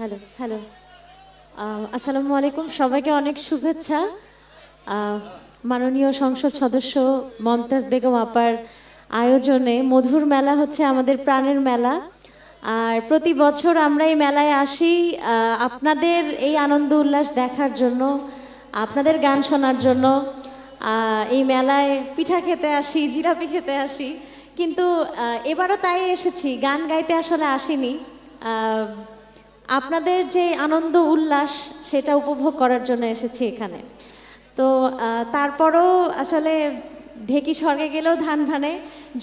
Hello hello আসসালামু আলাইকুম সবাইকে অনেক শুভেচ্ছা। মাননীয় সংসদ সদস্য মমতাজ বেগম আপার আয়োজনে মধুর মেলা হচ্ছে আমাদের প্রাণের মেলা। আর প্রতি বছর আমরা এই মেলায় আসি আপনাদের এই আনন্দ উল্লাস দেখার জন্য, আপনাদের গান শোনার জন্য। এই মেলায় পিঠা খেতে আসি, জিলাপি খেতে আসি। কিন্তু এবারও তাই এসেছি। গান গাইতে আসলে আসিনি। আপনাদের যে আনন্দ উল্লাস, সেটা উপভোগ করার জন্য এসেছি এখানে। তো তারপরও আসলে ঢেকি স্বর্গে গেলেও ধান ভানে।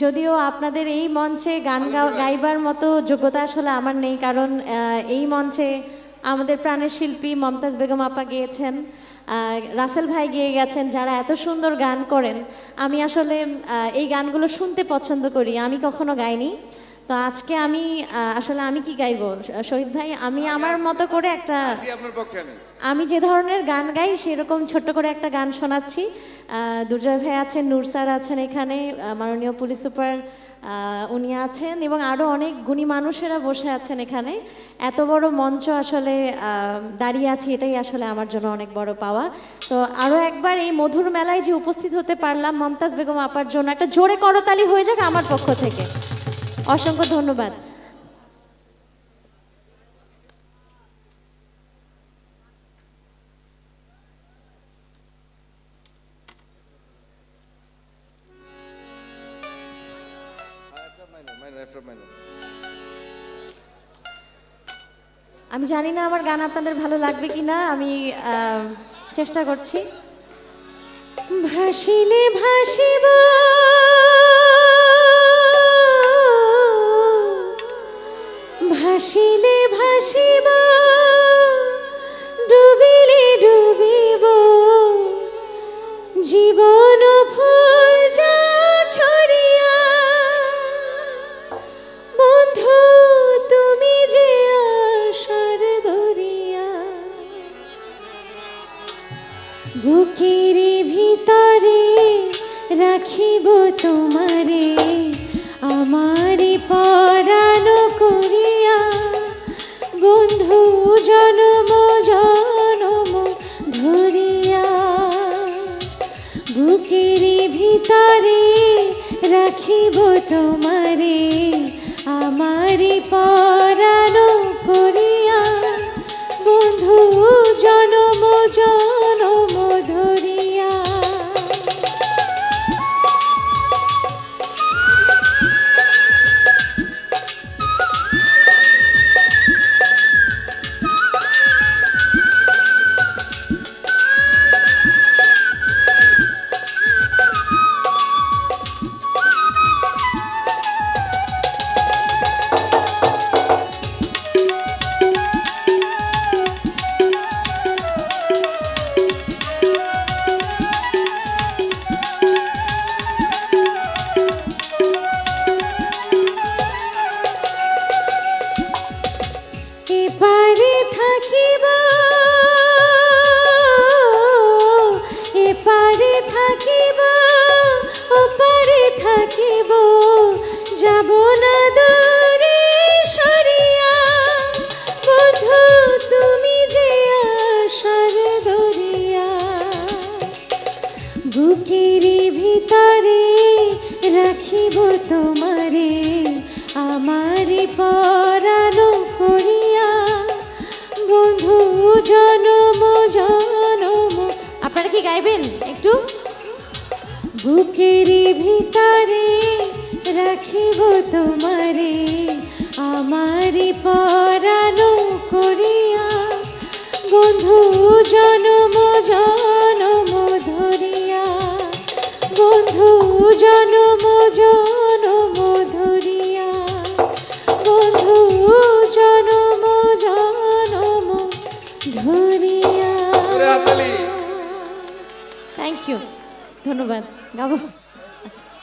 যদিও আপনাদের এই মঞ্চে গান গাইবার মতো যোগ্যতা আসলে আমার নেই, কারণ এই মঞ্চে আমাদের প্রাণের শিল্পী মমতাজ বেগম আপা গিয়েছেন রাসেল ভাই গিয়ে গেছেন, যারা এত সুন্দর গান করেন। আমি আসলে এই গানগুলো শুনতে পছন্দ করি, আমি কখনো গাইনি। তো আজকে আমি আসলে আমি কি গাইবো? শহীদ ভাই আমি আমার মতো করে একটা আমি। যে ধরনের গান গাই সেরকম ছোট্ট করে একটা গান শোনাচ্ছি। দুর্জয় ভাই আছেন নূর স্যার আছেন এখানে মাননীয় পুলিশ সুপার উনি আছেন এবং আরও অনেক গুণী মানুষেরা বসে আছেন এখানে। এত বড় মঞ্চ আসলে দাঁড়িয়ে আছি এটাই আসলে আমার জন্য অনেক বড় পাওয়া। তো আরও একবার এই মধুর মেলায় যে উপস্থিত হতে পারলাম মমতাজ বেগম আপার জন্য একটা জোরে করতালি হয়ে যাক আমার পক্ষ থেকে। অসংখ্য ধন্যবাদ। আমি জানি না আমার গান আপনাদের ভালো লাগবে কি না আমি চেষ্টা করছি। ভাসিলে ভাসিব ভাসিলে ভাসিব ডুবিলে ডুবিব। জীবন ফুল যা তুমি যে ভিতরে রাখিব তোমারে আমারে পরাণ বুকের ভিতরে রাখিব তোমারে আমারি পরাণ রাখিব তোমারে, আমারি পরাণ করিয়া। বন্ধু, জনম জনম। আপনারা কি গাইবেন একটু? বুকের ভিতরে রাখিব তোমারে, আমারি পরাণ করিয়া। বন্ধু, জনম বন্ধু জনম জনম ধরিয়া। বন্ধু জনম জনম ধরিয়া। থ্যাংক ইউ ধন্যবাদ। গাবো। আচ্ছা।